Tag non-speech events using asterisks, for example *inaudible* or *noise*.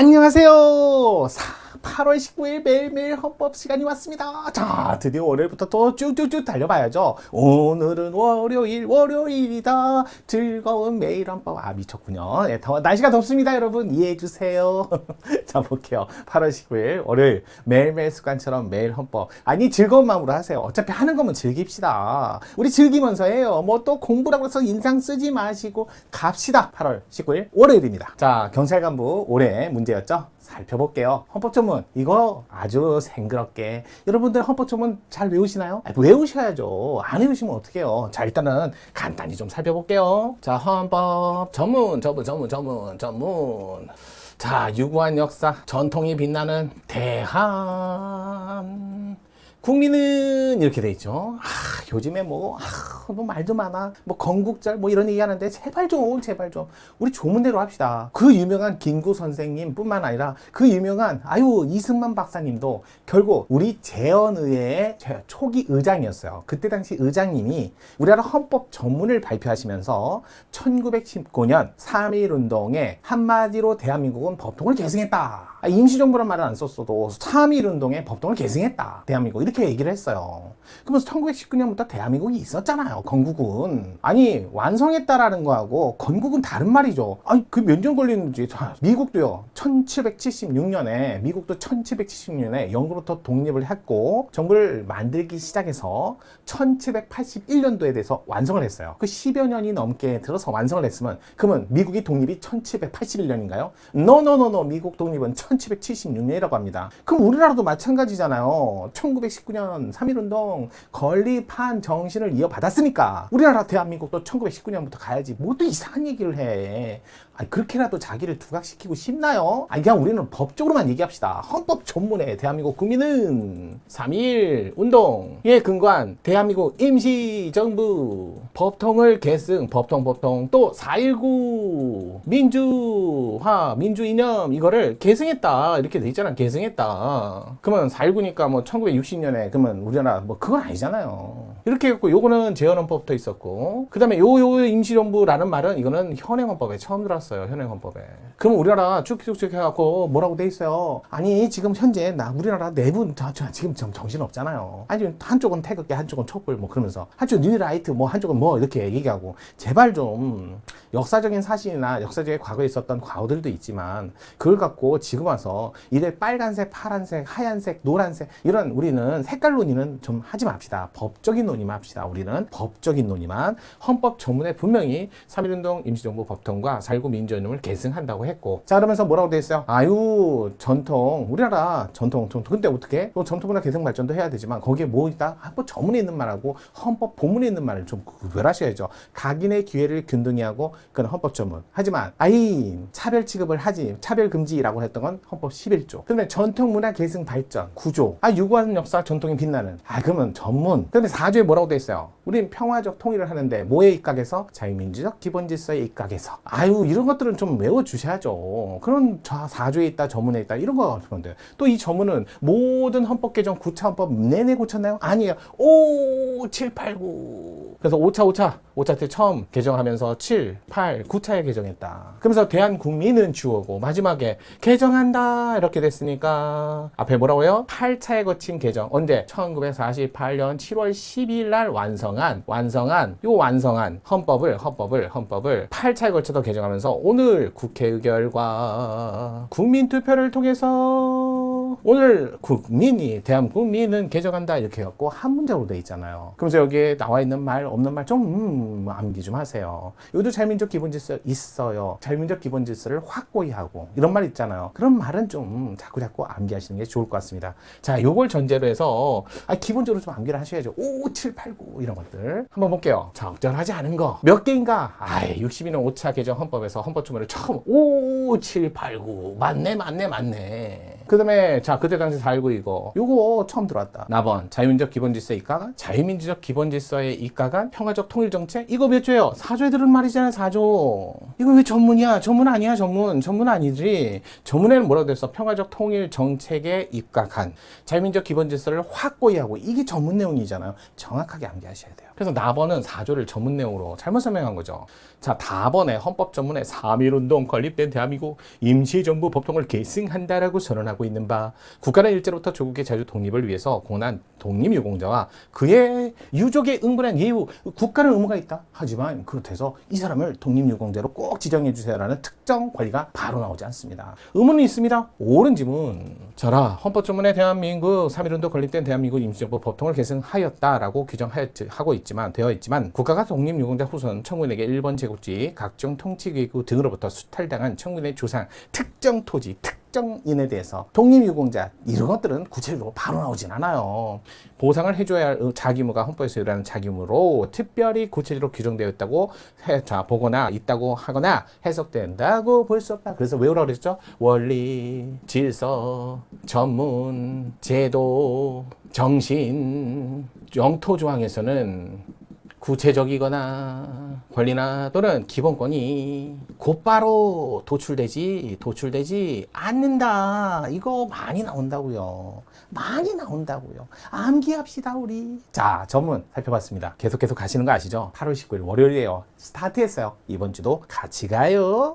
안녕하세요. 8월 19일 매일매일 헌법 시간이 왔습니다. 자, 드디어 월요일부터 또 쭉쭉쭉 달려봐야죠. 오늘은 월요일, 월요일이다. 즐거운 매일 헌법. 아, 미쳤군요. 예, 더, 날씨가 덥습니다, 여러분. 이해해주세요. *laughs* 자, 볼게요. 8월 19일 월요일 매일매일 습관처럼 매일 헌법. 아니, 즐거운 마음으로 하세요. 어차피 하는 거면 즐깁시다. 우리 즐기면서 해요. 뭐 또 공부라고 해서 인상 쓰지 마시고 갑시다. 8월 19일 월요일입니다. 자, 경찰 간부 올해 문제였죠? 살펴볼게요. 헌법 조문 이거 아주 생그럽게 여러분들 헌법 조문 잘 외우시나요? 아, 외우셔야죠. 안 외우시면 어떡해요? 자 일단은 간단히 좀 살펴볼게요. 자 헌법 전문 전문 전문 전문 전문 자 유구한 역사 전통이 빛나는 대한 국민은 이렇게 돼 있죠. 아, 요즘에 뭐, 아, 뭐 말도 많아. 뭐 건국절 뭐 이런 얘기 하는데 제발 좀, 제발 좀. 우리 조문대로 합시다. 그 유명한 김구 선생님 뿐만 아니라 그 유명한 아유 이승만 박사님도 결국 우리 재헌의회의 초기 의장이었어요. 그때 당시 의장님이 우리나라 헌법 전문을 발표하시면서 1919년 3.1 운동에 한마디로 대한민국은 법통을 계승했다. 아, 임시정부란 말은 안 썼어도 3.1 운동에 법통을 계승했다. 대한민국 이렇게 얘기를 했어요. 그러면서 1919년부터 대한민국이 있었잖아요. 건국은. 아니 완성했다라는 거하고 건국은 다른 말이죠. 아니 그 몇 년 걸리는지 자, 미국도요. 1776년에 미국도 1776년에 영국으로부터 독립을 했고 정부를 만들기 시작해서 1781년도에 대해서 완성을 했어요. 그 10여 년이 넘게 들어서 완성을 했으면 그러면 미국이 독립이 1781년인가요? 노노노노 미국 독립은 1776년이라고 합니다. 그럼 우리나라도 마찬가지잖아요. 1919년 3.1운동 건립한 정신을 이어받았 으니까. 우리나라 대한민국도 1919년부터 가야지. 뭐또 이상한 얘기를 해. 아니 그렇게라도 자기를 두각시키고 싶나요? 아니 그냥 우리는 법적으로만 얘기합시다. 헌법 전문에 대한민국 국민은 3.1 운동에 근거한 대한민국 임시정부. 법통을 계승. 법통 법통. 또 4.19 민주화 민주이념. 이거를 계승했다. 이렇게 돼 있잖아. 계승했다. 그러면 4.19니까 뭐 1960년에 그러면 우리나라 뭐 그건 아니잖아요 이렇게 해갖고 요거는 재헌헌법부터 있었고 그 다음에 요요 임시정부라는 말은 이거는 현행헌법에 처음 들었어요 현행헌법에. 그럼 우리나라 쭉쭉쭉 해갖고 뭐라고 돼 있어요? 아니 지금 현재 나 우리나라 내분 저, 저 지금 좀 정신 없잖아요. 아니 한쪽은 태극기 한쪽은 촛불 뭐 그러면서 한쪽 뉴라이트 뭐 한쪽은 뭐 이렇게 얘기하고 제발 좀 역사적인 사실이나 역사적인 과거에 있었던 과오들도 있지만 그걸 갖고 지금 와서 이래 빨간색, 파란색, 하얀색, 노란색 이런 우리는 색깔 논의는 좀 하지 맙시다. 법적인 논의 만 합시다. 우리는 법적인 논의만 헌법 전문에 분명히 3.1운동 임시정부 법통과 4.19 민주연금을 계승한다고 했고 자 그러면서 뭐라고 돼 있어요? 아유 전통 우리나라 전통 전통 근데 어떻게 또 전통문화 계승 발전도 해야 되지만 거기에 뭐 있다? 아, 뭐 전문에 있는 말하고 헌법 본문에 있는 말을 좀 구별하셔야죠. 각인의 기회를 균등히 하고 그건 헌법 전문. 하지만 아이 차별 취급을 하지 차별 금지라고 했던 건 헌법 11조. 그런데 전통 문화 계승 발전 구조. 아 유구한 역사 전통이 빛나는. 아 그러면 전문. 그런데 4조 에 뭐라고 돼 있어요? 우린 평화적 통일을 하는데 뭐에 입각해서 자유민주적 기본 질서에 입각해서. 아유 이런 것들은 좀 외워 주셔야죠. 그런 4조에 있다 전문에 있다 이런 거 그런데 또이 전문은 모든 헌법 개정 9차 헌법 내내 고쳤나요? 아니에요. 5 7 8 9. 그래서 5차 5차 5차 때 처음 개정하면서 7, 8, 9차에 개정했다. 그러면서 대한국민은 주어고 마지막에 개정한다 이렇게 됐으니까 앞에 뭐라고요? 8차에 거친 개정 언제? 1948년 7월 12일 날 완성한 완성한 요 완성한 헌법을 헌법을 헌법을 8차에 걸쳐서 개정하면서 오늘 국회 의결과 국민 투표를 통해서 오늘 국민이 대한국민은 개정한다 이렇게 해갖고 한 문장으로 돼 있잖아요. 그러면서 여기에 나와 있는 말 없는 말좀 음, 암기 좀 하세요. 여기도 자유민족 기본 질서 있어요. 자유민족 기본 질서를 확고히 하고 이런 말 있잖아요. 그런 말은 좀 자꾸 자꾸 암기하시는 게 좋을 것 같습니다. 자, 요걸 전제로 해서 아, 기본적으로 좀 암기를 하셔야죠. 5, 7, 8, 9 이런 것들 한번 볼게요. 적절하지 않은 거 몇 개인가? 아이, 62년 5차 개정 헌법에서 헌법 조문을 처음 5, 7, 8, 9 맞네, 맞네, 맞네. 그 다음에 자 그때 당시 419 이거 요거 처음 들어왔다. 나번 자유민주적 기본질서 입각안 자유민주적 기본질서의 입각안 평화적 통일정책 이거 몇 조예요? 4조에 들은 말이잖아요 4조. 이거 왜 전문이야? 전문 아니야 전문. 전문 아니지. 전문에는 뭐라고 됐어? 평화적 통일정책에 입각한 자유민주적 기본질서를 확고히 하고 이게 전문 내용이잖아요. 정확하게 암기하셔야 돼요. 그래서 나번은 4조를 전문 내용으로 잘못 설명한 거죠. 자, 다번에 헌법 전문에 3.1운동 건립된 대한민국 임시정부 법통을 계승한다라고 선언하고 있는 바 국가는 일제로부터 조국의 자주 독립을 위해서 공헌한 독립유공자와 그의 유족의 응분한 예우 국가는 의무가 있다. 하지만 그렇다해서 이 사람을 독립유공자로 꼭 지정해 주세요라는 특정 권리가 바로 나오지 않습니다. 의무는 있습니다. 옳은 지문. 자라 헌법 전문에 대한민국 3.1운동 건립된 대한민국 임시정부 법통을 계승하였다라고 규정하고 있지만 되어 있지만 국가가 독립유공자 후손 청군에게 일본 제국주의 각종 통치기구 등으로부터 수탈당한 청군의 조상 특정 토지 특 정인에 대해서 독립유공자 이런 것들은 구체적으로 바로 나오진 않아요. 보상을 해줘야 할 자기무가 헌법에서 일하는 자기무로 특별히 구체적으로 규정되어 있다고 해, 자 보거나 있다고 하거나 해석된다고 볼 수 없다. 그래서 외우라 그랬죠. 원리, 질서, 전문, 제도, 정신, 영토 조항에서는 구체적이거나 권리나 또는 기본권이 곧바로 도출되지 도출되지 않는다. 이거 많이 나온다고요. 많이 나온다고요. 암기합시다 우리. 자 전문 살펴봤습니다. 계속 계속 가시는 거 아시죠? 8월 19일 월요일이에요. 스타트했어요. 이번 주도 같이 가요.